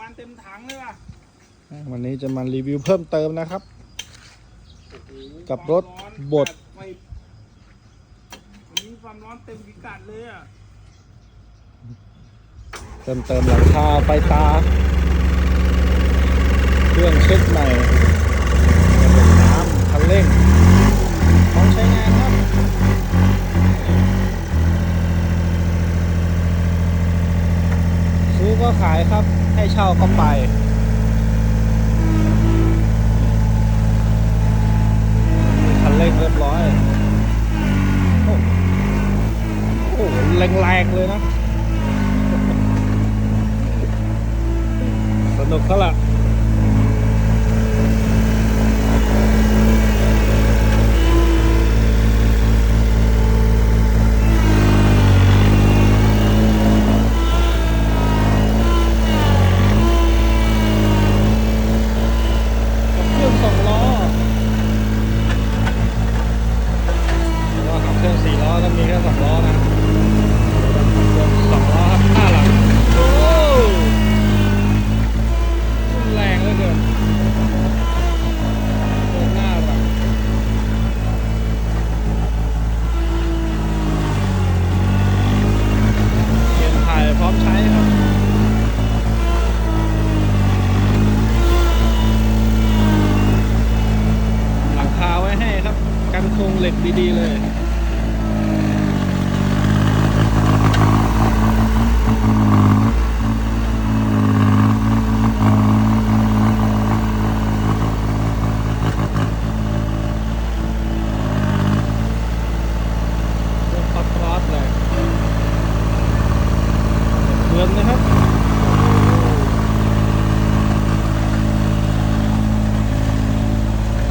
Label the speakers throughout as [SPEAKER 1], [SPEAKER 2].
[SPEAKER 1] มันเต็มถังเลยว่ะ
[SPEAKER 2] วันนี้จะมารีวิวเพิ่มเติมนะครับ
[SPEAKER 1] โอ้โห
[SPEAKER 2] กับรถ
[SPEAKER 1] ความอน
[SPEAKER 2] บด
[SPEAKER 1] จัไปวันนี้ความร้อนเต็มพิกัดเลยอะ
[SPEAKER 2] เพิ่มเติมหลังคาไฟตา เครื่องเช็คใหม่ระบบน้ำคันเร่งพร้อมใช้งานครับซื้อก็ขายครับ ให้เช่าก็ไป มีคันเร่งเรียบร้อย โอ้โหแรงๆเลยนะ สนุกเขาล่ะครื่องสองล้อแล้วก็ขับเครื่องสี่ ล้ก็มีแค่สองล้อนะสองล้อครับห้าหลังโอ้แรงเหลือเกินเครื่องหน้าหลังเปลี่ยนถ่ายพร้อมใช้ครับหลังคาไว้ให้ครับ กันโครงเหล็กดีๆเลย เรื่องป๊อปรอดเลยเมือนนะครับ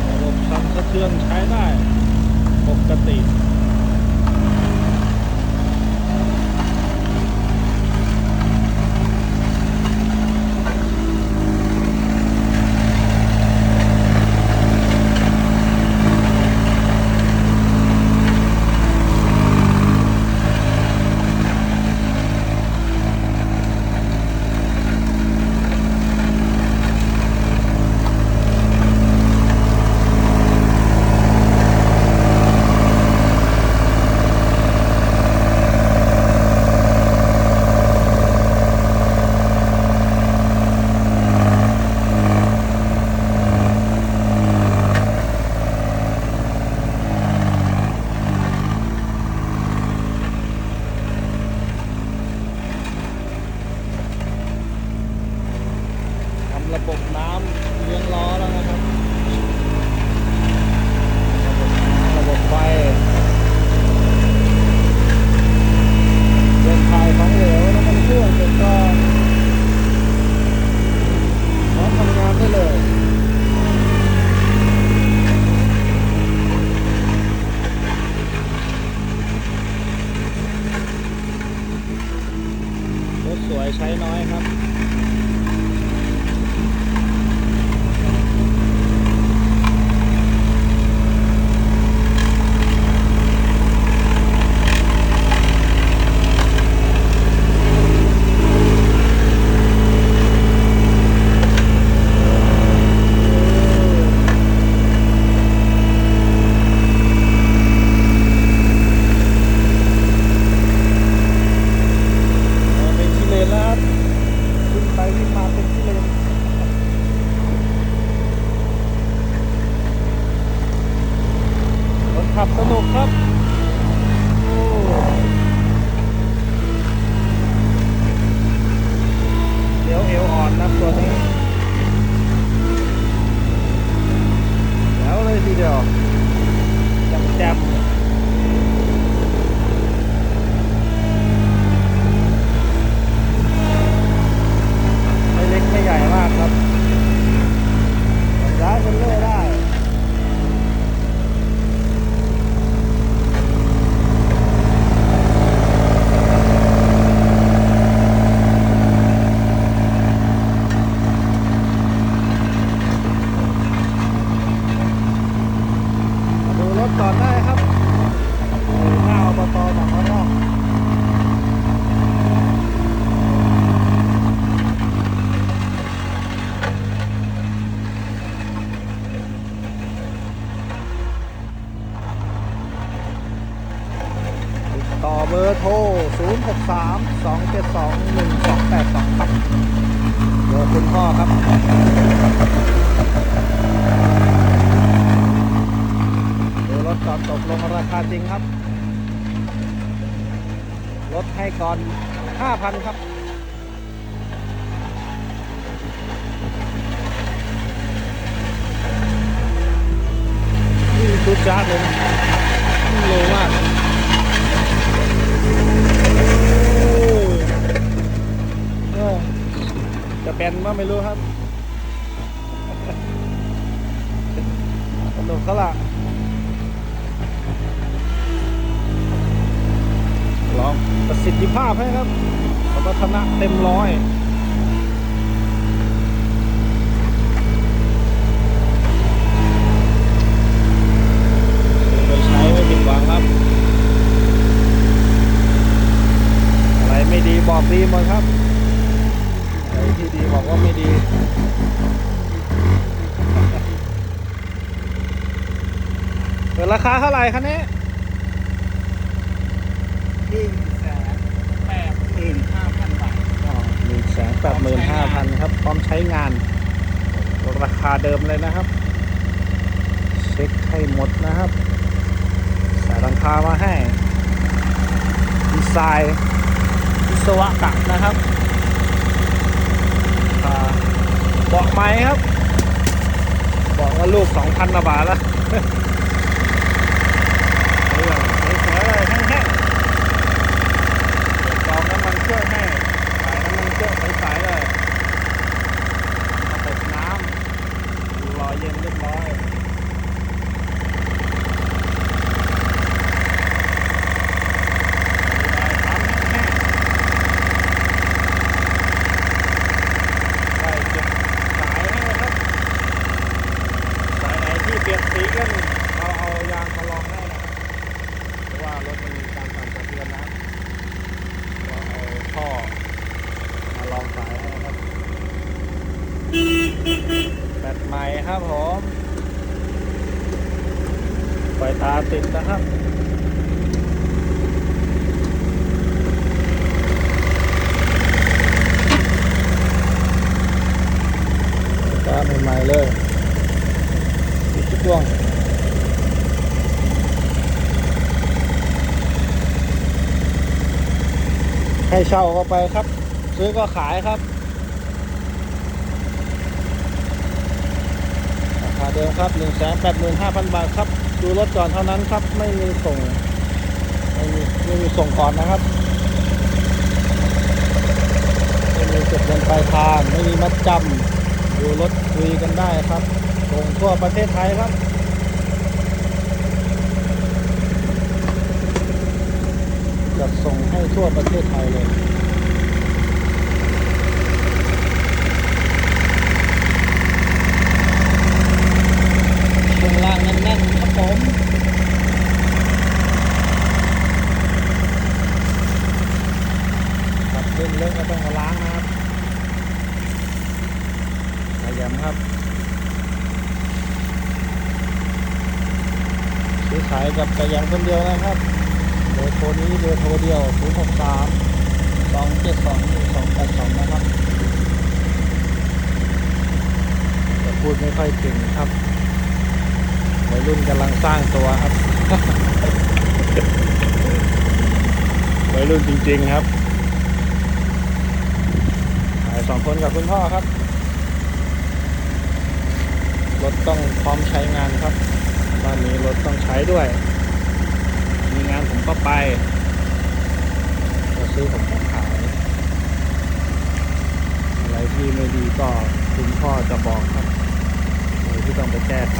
[SPEAKER 2] ระบบสั่นสะเทือนใช้ได้ ปกติ ทำ ระบบน้ำเลี้ยงล้อแล้วนะครับ ระบบน้ำระบบไฟเดินถ่ายของเหลวแล้วมันเครื่องเสร็จก็พร้อมทำงานได้เลยรถสวยใช้น้อยครับ เป็นที่เลนแล้วครับวิ่งไปวิ่งมาเป็นที่เลนรถ ขับสนุกครับ ต่อได้ครับหน้าอบตหนองมะนอกต่อเบอร์โทร 063 272 1282 ครับเบอร์คุณพ่อครับ ถจอดตกลงราคาจริงครับ ลดให้ก่อน 5,000 ครับนี่ดูจ้าเลยโลมากโอ้เออจะแบนว่าไม่รู้ครับสนุกเขาละ ลองประสิทธิภาพให้ครับสมรรถนะเต็มร้อยไปใช้ไม่ผิดหวังครับ อะไรไม่ดีบอกดีหมดครับอะไรที่ดีบอกว่าไม่ดีเปิดราคาเท่าไหร่คะเนี้
[SPEAKER 1] นึ่งแสนแปดหมื่นห้าพันบาท
[SPEAKER 2] หนึ่งแสนแปดหมื่นห้าพันครับ พร้อมใช้งาน ราคาเดิมเลยนะครับ เช็คให้หมดนะครับใส่ราคามาให้ดีไซน์วิศวกรรมนะครับอ่าเบอกไม้ครับ บอกว่าลูกสองพันบาทแล้ว เรื่องเฉยๆเลยแห้งๆ ลองน้ำมันเครื่องให้ขายน้ำมันเครื่องใสๆเลยเอาไปน้ำรอเย็นเรียบร้อยได้เก็บสายให้นะครับ สายไหนที่เปลี่ยนสีกันเราเอายางมาลองให้นะครับ เพราะว่ารถมันมีการสั่นสะเทือนนะ ก็เอาท่อมาลองสายให้ครับแบตใหม่ ครับผมไฟตาติดนะครับตาใหม่ๆเลยติดทุกดวงให้เช่าก็ไปครับ ซื้อก็ขายครับาเดิมครับ1 8 5 0 0 0 บาทครับ ดูรถก่อนเท่านั้นครับ ไม่มีส่ง ไม่มีไม่มีส่งก่อนนะครับ ไม่มีเก็บเงินปลายทาง ไม่มีมัดจำดูรถคุยกันได้ครับ ส่งทั่วประเทศไทยครับจัดส่งให้ทั่วประเทศไทยเลย ช่วงล่างแน่นๆครับ ผมครับเล่นเล่นก็ต้องมาล้างนะครับขยำครับซื้อขายกับกระยำคนเดียวนะครับเบอร์โทรนี้เบอร์โทรเดียว0 6 3 2 7 2 2 8 2นะครับพูดไม่ค่อยเก่งครับ วัยรุ่นกำลังสร้างตัวครับ วัยรุ่นจริง ๆ ครับสองคนกับคุณพ่อครับ รถต้องพร้อมใช้งานครับบ้านนี้รถต้องใช้ด้วย มีงานผมก็ไปจะซื้อผมก็ขายอะไรที่ไม่ดีก็คุณพ่อจะบอกครับที่ต้องไปแก้ไข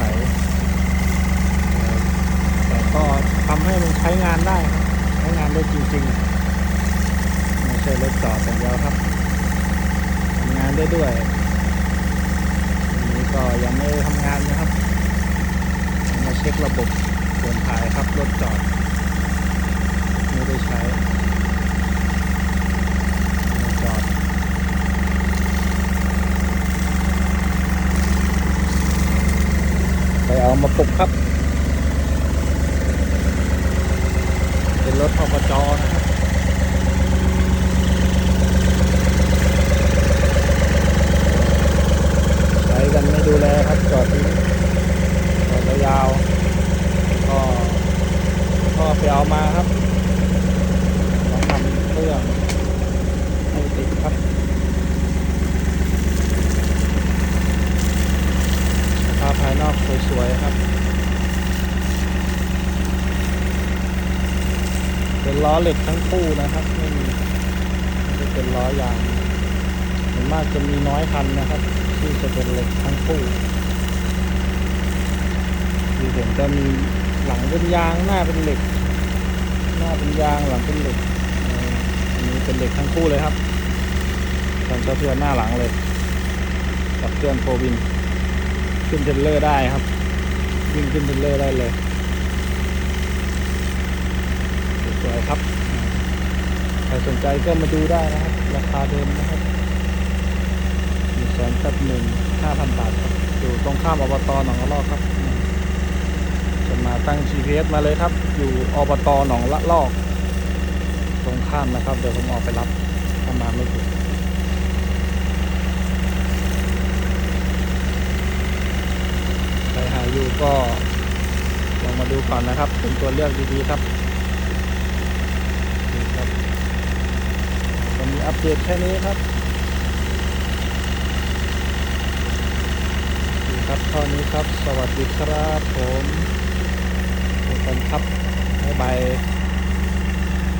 [SPEAKER 2] ก็ทำให้มันใช้งานได้ครับใช้งานได้จริงๆไม่ใช่รถจอดอย่างเดียวครับทำงานได้ด้วยอันนี้ก็ยังไม่ได้ทำงานนะครับมาเช็คระบบเดินถ่ายครับรถจอดไม่ได้ใช้รถจอดไปเอามาปลุกครับ รถอบจนะครับใช้กันไม่ดูแลครับจอดทิ้งจอดยาวก็ก็ไปเอามาครับ เหล็กทั้งคู่นะครับไม่มีไม่ได้เป็นล้อยางส่วนมากจะมีน้อยคันนะครับ ที่จะเป็นเหล็กทั้งคู่ที่เห็นจะมีหลังเป็นยางหน้าเป็นเหล็ก หน้าเป็นยางหลังเป็นเหล็กอันนี้เป็นเหล็กทั้งคู่เลยครับกันสะเทือนหน้าหลังเลยกับเครื่องโฟวิน ขึ้นเทรลเลอร์ได้ครับวิ่งขึ้นเทรลเลอร์ได้เลย สวยครับ ใครสนใจก็มาดูได้นะครับ ราคาเดิมนะครับหนึ่งแสนกับหนึ่งห้าพันบาทครับ อยู่ตรงข้ามอบตหนองละลอกครับ จะมาตั้ง GPS มาเลยครับ อยู่อบตหนองละลอก ตรงข้ามนะครับ เดี๋ยวผมออกไปรับถ้ามาไม่ถึงใครหาอยู่ก็ลองมาดูก่อนนะครับเป็นตัวเลือกดีๆครับนี่ครับวันนี้ อัปเดตแค่นี้ครับนี่ครับเท่านี้ครับ สวัสดีครับผมกันครับบ๊ายบาย